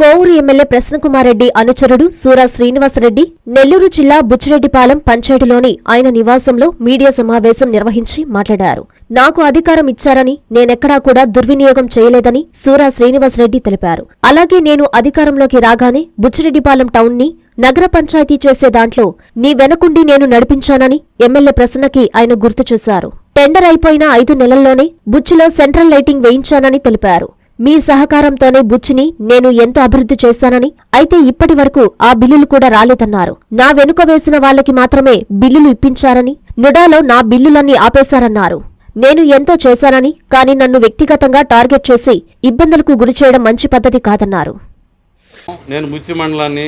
Kovur MLA ప్రశ్నకుమార్రెడ్డి అనుచరుడు సూరా శ్రీనివాసరెడ్డి నెల్లూరు జిల్లా బుచ్చిరెడ్డిపాలెం పంచాయతీలోని ఆయన నివాసంలో మీడియా సమావేశం నిర్వహించి మాట్లాడారు. నాకు అధికారం ఇచ్చారని నేనెక్కడా కూడా దుర్వినియోగం చేయలేదని సూరా శ్రీనివాసరెడ్డి తెలిపారు. అలాగే నేను అధికారంలోకి రాగానే బుచ్చిరెడ్డిపాలెం టౌన్ని నగర పంచాయతీ చేసే దాంట్లో నీ వెనకుండి నేను నడిపించానని ఎమ్మెల్యే ప్రసన్నకి ఆయన గుర్తు చేశారు. టెండర్ అయిపోయిన ఐదు నెలల్లోనే బుచ్చిలో సెంట్రల్ లైటింగ్ వేయించానని తెలిపారు. మీ సహకారంతోనే బుచ్చిని నేను ఎంతో అభివృద్ధి చేశానని అయితే ఇప్పటి వరకు ఆ బిల్లులు కూడా రాలేదన్నారు. నా వెనుక వేసిన వాళ్ళకి మాత్రమే బిల్లులు ఇప్పించారని నుడాలో నా బిల్లులన్నీ ఆపేశారన్నారు. నేను ఎంతో చేశానని కానీ నన్ను వ్యక్తిగతంగా టార్గెట్ చేసి ఇబ్బందులకు గురి చేయడం మంచి పద్ధతి కాదన్నారు. నేను ముచ్చి మండలాన్ని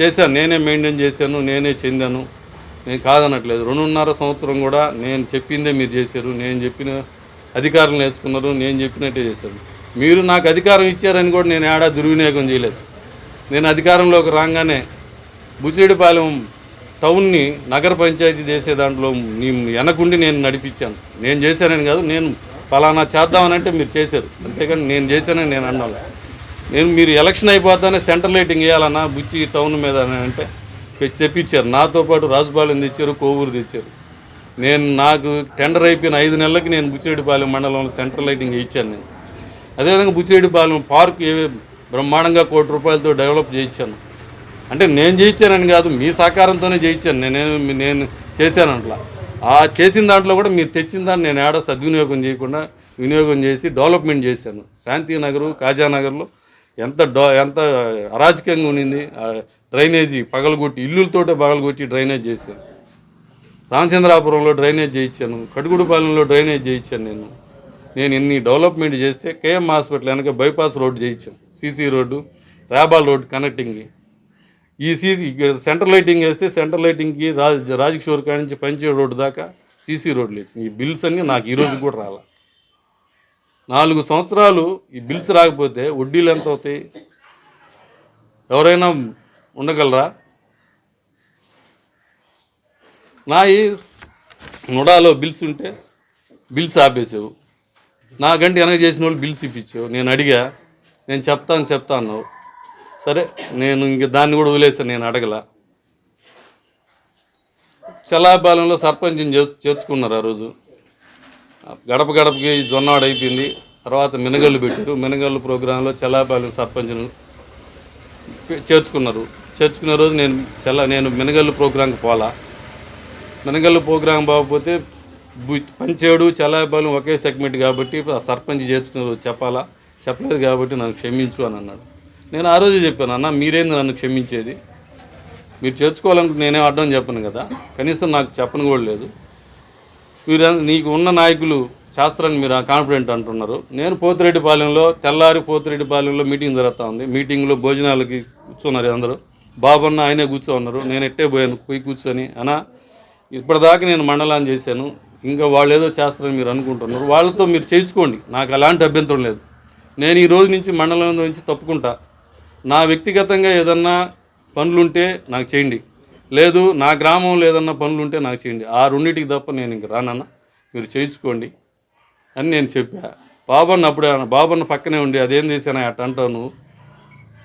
చేశాను. నేనే మెయింటైన్ చేశాను నేనే చెందాను. నేను కాదనట్లేదు. రెండున్నర సంవత్సరం కూడా నేను చెప్పిందే మీరు చేశారు. నేను చెప్పిన అధికారులు వేసుకున్నారు. నేను చెప్పినట్టే చేశాను. మీరు నాకు అధికారం ఇచ్చారని కూడా నేను ఏడా దుర్వినియోగం చేయలేదు. నేను అధికారంలోకి రాగానే బుచ్చిరెడ్డిపాలెం టౌన్ని నగర పంచాయతీ చేసే దాంట్లో నీ వెనకుండి నేను నడిపించాను. నేను చేశానని కాదు నేను పలానా చేద్దామనంటే మీరు చేశారు. అంతేకాని నేను చేశానని నేను అన్నాను. నేను మీరు ఎలక్షన్ అయిపోతానే సెంటర్ లైటింగ్ వేయాలన్నా బుచ్చి టౌన్ మీద అంటే తెప్పించారు. నాతో పాటు రాజుపాలెం తెచ్చారు కోవూరు తెచ్చారు. నేను నాకు టెండర్ అయిపోయిన ఐదు నెలలకి నేను బుచ్చిరెడ్డిపాలెం మండలంలో సెంటర్ లైటింగ్ ఇచ్చాను నేను. అదేవిధంగా బుచ్చిరెడ్డిపాలెం పార్క్ బ్రహ్మాండంగా కోటి రూపాయలతో డెవలప్ చేయించాను. అంటే నేను చేయించానని కాదు మీ సహకారంతోనే చేయించాను. నేను నేను చేశాను అట్లా. ఆ చేసిన దాంట్లో కూడా మీరు తెచ్చిన దాన్ని నేను ఏడ సద్వినియోగం చేయకుండా వినియోగం చేసి డెవలప్మెంట్ చేశాను. శాంతినగరు కాజానగర్లో ఎంత డో ఎంత అరాచకంగా ఉండింది ఆ డ్రైనేజీ పగలగొట్టి ఇల్లులతోటే పగలగొట్టి డ్రైనేజ్ చేశాను. రామచంద్రాపురంలో డ్రైనేజ్ చేయించాను. కడుగుడుపాలెంలో డ్రైనేజ్ చేయించాను నేను. నేను ఇన్ని డెవలప్మెంట్ చేస్తే కేఎం హాస్పిటల్ వెనక బైపాస్ రోడ్ చేయించాం. సీసీ రోడ్డు రాబాల్ రోడ్ కనెక్టింగ్కి ఈ సీసీ సెంటర్ లైటింగ్ వేస్తే సెంటర్ లైటింగ్కి రాజ్ రాజకిషోర్ కాడి నుంచి పంచే రోడ్డు దాకా సీసీ రోడ్లు వేసింది ఈ బిల్స్ అన్నీ నాకు ఈరోజు కూడా రాలా. నాలుగు సంవత్సరాలు ఈ బిల్స్ రాకపోతే వడ్డీలు ఎంత అవుతాయి? ఎవరైనా ఉండగలరా? నా ఈ నుడాలో బిల్స్ ఉంటే బిల్స్ ఆపేసావు. నాకంటే వెనక చేసిన వాళ్ళు బిల్స్ ఇప్పించావు నేను అడిగా నేను చెప్తాను చెప్తా అన్నావు సరే నేను ఇంక దాన్ని కూడా వదిలేసాను నేను అడగల. చలాపాలెంలో సర్పంచ్ని చే చేర్చుకున్నారు ఆ రోజు. గడప గడపకి జొన్నవాడు అయిపోయింది. తర్వాత మినగళ్ళు పెట్టారు. మినగళ్ళు ప్రోగ్రాంలో చలాపాలెం సర్పంచ్ను చేర్చుకున్నారు. చేర్చుకున్న రోజు నేను చల్ల నేను మినగళ్ళు ప్రోగ్రాంకి పోలా. మినగళ్ళు ప్రోగ్రాం పోకపోతే పంచేడు చలాపాలెం ఒకే సెగ్మెంట్ కాబట్టి ఆ సర్పంచ్ చేర్చుకున్నారు చెప్పాలా? చెప్పలేదు కాబట్టి నన్ను క్షమించు అని అన్నాడు. నేను ఆ రోజే చెప్పాను అన్న మీరేంది నన్ను క్షమించేది? మీరు చేర్చుకోవాలనుకుంటే నేనే అడ్డం చెప్పను కదా? కనీసం నాకు చెప్పను కూడా లేదు. మీరు నీకు ఉన్న నాయకులు శాస్త్రాన్ని మీరు కాన్ఫిడెంట్ అంటున్నారు. నేను పోతిరెడ్డిపాలెంలో తెల్లారి పోతిరెడ్డిపాలెంలో మీటింగ్ జరుగుతూ ఉంది. మీటింగ్లో భోజనాలకి కూర్చున్నారు అందరూ. బాబన్న ఆయనే కూర్చో ఉన్నారు నేను ఎట్టే పోయాను? పోయి కూర్చొని అనా ఇప్పటిదాకా నేను మండలాన్ని చేశాను. ఇంకా వాళ్ళు ఏదో చేస్తారని మీరు అనుకుంటున్నారు. వాళ్ళతో మీరు చేయించుకోండి. నాకు అలాంటి అభ్యంతరం లేదు. నేను ఈ రోజు నుంచి మండలం నుంచి తప్పుకుంటా. నా వ్యక్తిగతంగా ఏదన్నా పనులుంటే నాకు చేయండి. లేదు నా గ్రామంలో ఏదన్నా పనులుంటే నాకు చేయండి. ఆ రెండింటికి తప్ప నేను ఇంక రానన్నా. మీరు చేయించుకోండి అని నేను చెప్పా. బాబన్న అప్పుడే బాబన్న పక్కనే ఉండి అదేం చేశాను అట్ట అంటావు నువ్వు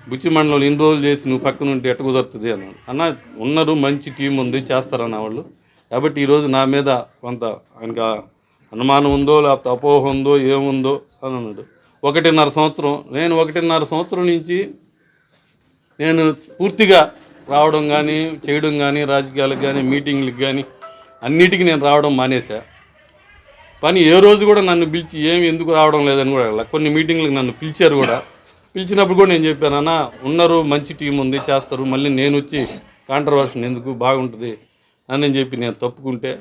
బుచ్చి మండలం ఇన్ని రోజులు చేసి నువ్వు పక్కన ఉంటే ఎట్ట కుదురుతుంది అన్నాడు. అన్న ఉన్నారు మంచి టీం ఉంది చేస్తారన్న వాళ్ళు. కాబట్టి ఈరోజు నా మీద కొంత ఇంకా అనుమానం ఉందో లేకపోతే అపోహ ఉందో ఏముందో అని అన్నాడు. ఒకటిన్నర సంవత్సరం నేను ఒకటిన్నర సంవత్సరం నుంచి నేను పూర్తిగా రావడం కానీ చేయడం కానీ రాజకీయాలకు కానీ మీటింగ్లకు కానీ అన్నిటికీ నేను రావడం మానేశా. పని ఏ రోజు కూడా నన్ను పిలిచి ఏమి ఎందుకు రావడం లేదని కూడా అడగల. కొన్ని మీటింగ్లకు నన్ను పిలిచారు కూడా. పిలిచినప్పుడు కూడా నేను చెప్పాను అన్న ఉన్నారు మంచి టీం ఉంది చేస్తారు. మళ్ళీ నేను వచ్చి కాంట్రవర్షన్ ఎందుకు? బాగుంటుంది. అని చెప్పి నేను తప్పుకుంటే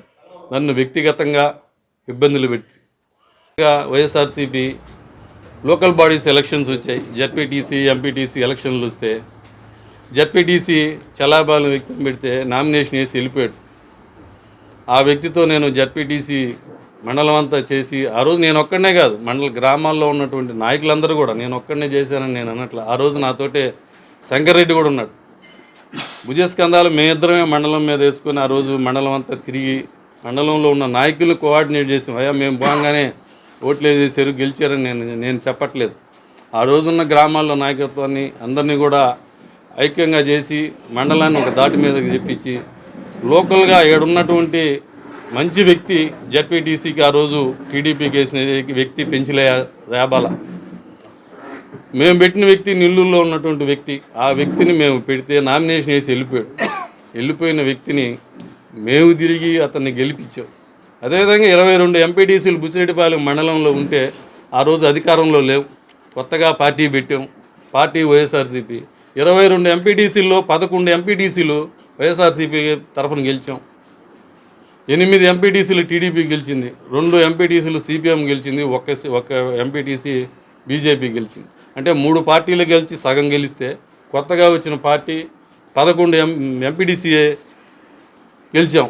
నన్ను వ్యక్తిగతంగా ఇబ్బందులు పెట్టి వైఎస్ఆర్సీపీ లోకల్ బాడీస్ ఎలక్షన్స్ వచ్చాయి. జడ్పీటీసీ ఎంపీటీసీ ఎలక్షన్లు వస్తే జడ్పీటీసీ చలాబాలను వ్యక్తిని పెడితే నామినేషన్ వేసి వెళ్ళిపోయాడు. ఆ వ్యక్తితో నేను జడ్పీటీసీ మండలం అంతా చేసి ఆ రోజు నేను ఒక్కడనే కాదు మండల గ్రామాల్లో ఉన్నటువంటి నాయకులందరూ కూడా నేను ఒక్కడనే చేశానని నేను అన్నట్లు ఆ రోజు నాతోటే శంకర్రెడ్డి కూడా ఉన్నాడు. భుజస్కంధాలు మేమిద్దరమే మండలం మీద వేసుకొని ఆ రోజు మండలం అంతా తిరిగి మండలంలో ఉన్న నాయకులు కోఆర్డినేట్ చేసి అయ్యా మేము బాగానే ఓట్లు వేసేసారు గెలిచారని నేను నేను చెప్పట్లేదు. ఆ రోజున్న గ్రామాల్లో నాయకత్వాన్ని అందరినీ కూడా ఐక్యంగా చేసి మండలాన్ని ఒక దాటి మీదకి చెప్పించి లోకల్గా ఉన్నటువంటి మంచి వ్యక్తి జడ్పీటీసీకి ఆ రోజు టీడీపీకి వేసిన వ్యక్తి పెంచిలే రేబాల మేము పెట్టిన వ్యక్తి నెల్లూరులో ఉన్నటువంటి వ్యక్తి ఆ వ్యక్తిని మేము పెడితే నామినేషన్ వేసి వెళ్ళిపోయాడు. వెళ్ళిపోయిన వ్యక్తిని మేము తిరిగి అతన్ని గెలిపించాం. అదేవిధంగా ఇరవై రెండు ఎంపీటీసీలు బుచ్చిరెడ్డిపాలెం మండలంలో ఉంటే ఆ రోజు అధికారంలో లేవు. కొత్తగా పార్టీ పెట్టాం. పార్టీ వైఎస్ఆర్సీపీ. ఇరవై రెండు ఎంపీటీసీల్లో పదకొండు ఎంపీటీసీలు వైఎస్ఆర్సీపీ తరఫున గెలిచాం. ఎనిమిది ఎంపీటీసీలు టీడీపీ గెలిచింది. రెండు ఎంపీటీసీలు సిపిఎం గెలిచింది. ఒక ఒక ఎంపీటీసీ బీజేపీ గెలిచింది. అంటే మూడు పార్టీలు గెలిచి సగం గెలిస్తే కొత్తగా వచ్చిన పార్టీ పదకొండు ఎం ఎంపీడీసీఏ గెలిచాం.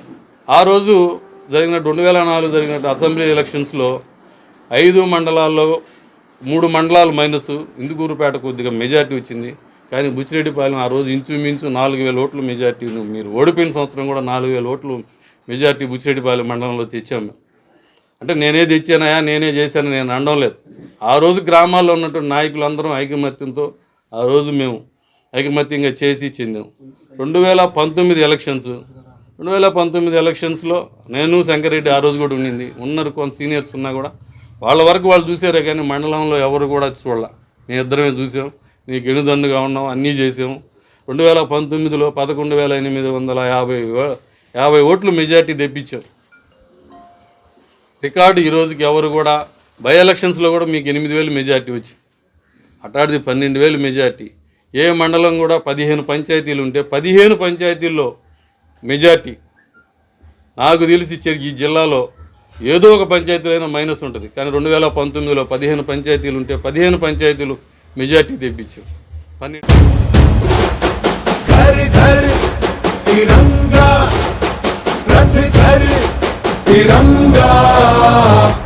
ఆ రోజు జరిగిన రెండు వేల నాలుగు జరిగిన అసెంబ్లీ ఎలక్షన్స్లో ఐదు మండలాల్లో మూడు మండలాలు మైనస్ ఇందుకూరుపేట కొద్దిగా మెజార్టీ వచ్చింది. కానీ బుచ్చిరెడ్డిపాలెం ఆ రోజు ఇంచుమించు నాలుగు వేల ఓట్లు మెజార్టీ మీరు ఓడిపోయిన సంవత్సరం కూడా నాలుగు వేల ఓట్లు మెజార్టీ బుచ్చిరెడ్డిపాలెం మండలంలో తెచ్చాము. అంటే నేనే తెచ్చానయా నేనే చేశాను నేను అనడం లేదు. ఆ రోజు గ్రామాల్లో ఉన్నటువంటి నాయకులందరం ఐకమత్యంతో ఆ రోజు మేము ఐకమత్యంగా చేసి చెందాం. రెండు వేల పంతొమ్మిది ఎలక్షన్స్ రెండు వేల పంతొమ్మిది ఎలక్షన్స్లో నేను శంకరెడ్డి ఆ రోజు కూడా ఉండింది. ఉన్నారు కొంత సీనియర్స్ ఉన్నా కూడా. వాళ్ళ వరకు వాళ్ళు చూసారే కానీ మండలంలో ఎవరు కూడా చూడాల. నేను ఇద్దరమే చూసాం. నీకు ఎనుదండుగా ఉన్నాం అన్నీ చేసాం. రెండు వేల పంతొమ్మిదిలో పదకొండు వేల ఎనిమిది వందల యాభై యాభై ఓట్లు మెజార్టీ తెప్పించాం రికార్డు ఈ రోజుకి ఎవరు కూడా బై ఎలక్షన్స్లో కూడా మీకు ఎనిమిది వేలు మెజార్టీ వచ్చి అటాడిది పన్నెండు వేలు మెజార్టీ. ఏ మండలం కూడా పదిహేను పంచాయతీలు ఉంటే పదిహేను పంచాయతీల్లో మెజార్టీ. నాకు తెలిసి ఈ జిల్లాలో ఏదో ఒక పంచాయతీలైనా మైనస్ ఉంటుంది. కానీ రెండు వేల పంతొమ్మిదిలో పదిహేను పంచాయతీలు ఉంటే పదిహేను పంచాయతీలు మెజార్టీ తెప్పించాం పన్నెండు घर घर